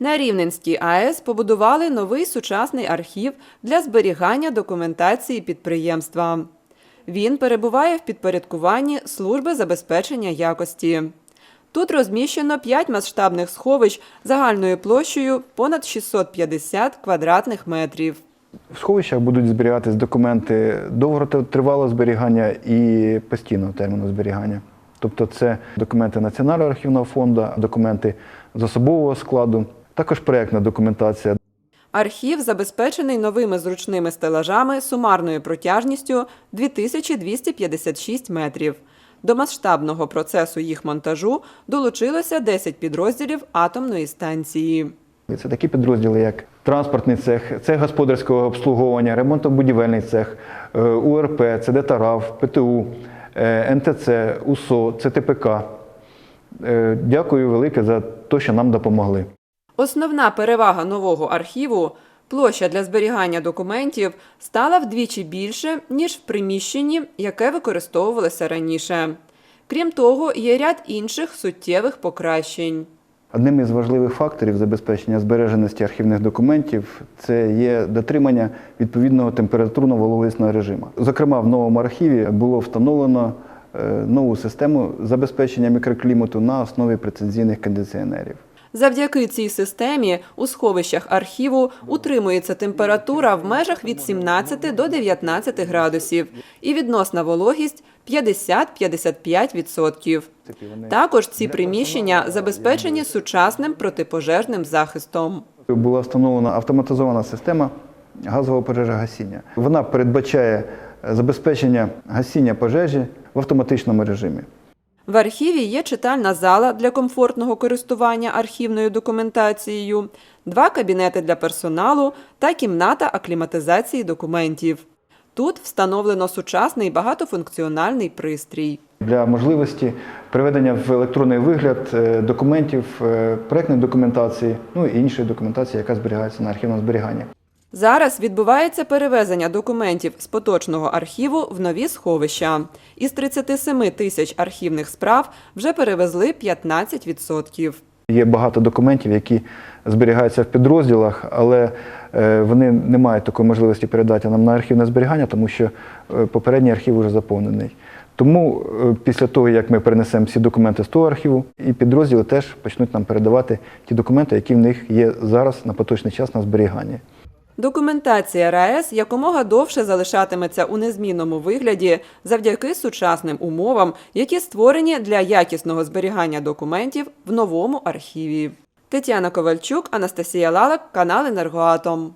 На Рівненській АЕС побудували новий сучасний архів для зберігання документації підприємства. Він перебуває в підпорядкуванні Служби забезпечення якості. Тут розміщено 5 масштабних сховищ загальною площею понад 650 квадратних метрів. В сховищах будуть зберігатись документи довготривалого зберігання і постійного терміну зберігання. Тобто це документи Національного архівного фонду, документи з особового складу, також проєктна документація. Архів забезпечений новими зручними стелажами сумарною протяжністю 2256 метрів. До масштабного процесу їх монтажу долучилося 10 підрозділів атомної станції. Це такі підрозділи, як транспортний цех, цех господарського обслуговування, ремонтобудівельний цех, е, УРП, ЦДТАРАВ, ПТУ, е, НТЦ, УСО, ЦТПК. Е, Дякую велике за те, що нам допомогли. Основна перевага нового архіву площа для зберігання документів стала вдвічі більше, ніж в приміщенні, яке використовувалося раніше. Крім того, є ряд інших суттєвих покращень. Одним із важливих факторів забезпечення збереженості архівних документів це є дотримання відповідного температурно-вологісного режиму. Зокрема, в новому архіві було встановлено е, нову систему забезпечення мікроклімату на основі прецензійних кондиціонерів. Завдяки цій системі у сховищах архіву утримується температура в межах від 17 до 19 градусів і відносна вологість 50-55%. Також ці приміщення забезпечені сучасним протипожежним захистом. Була встановлена автоматизована система газового пожежогасіння. Вона передбачає забезпечення гасіння пожежі в автоматичному режимі. В архіві є читальна зала для комфортного користування архівною документацією, два кабінети для персоналу та кімната акліматизації документів. Тут встановлено сучасний багатофункціональний пристрій. для можливості приведення в електронний вигляд е, документів, е, проектної документації, ну і іншої документації, яка зберігається на архівному зберіганні. Зараз відбувається перевезення документів з поточного архіву в нові сховища. Із 37 тисяч архівних справ вже перевезли 15%. Є багато документів, які зберігаються в підрозділах, але е, вони не мають такої можливості передати нам на архівне зберігання, тому що е, попередній архів вже заповнений. Тому е, після того, як ми перенесемо всі документи з того архіву, і підрозділи теж почнуть нам передавати ті документи, які в них є зараз на поточний час на зберіганні. Документація РаЕС якомога довше залишатиметься у незмінному вигляді завдяки сучасним умовам, які створені для якісного зберігання документів в новому архіві. Тетяна Ковальчук, Анастасія Лалак, канал Енергоатом.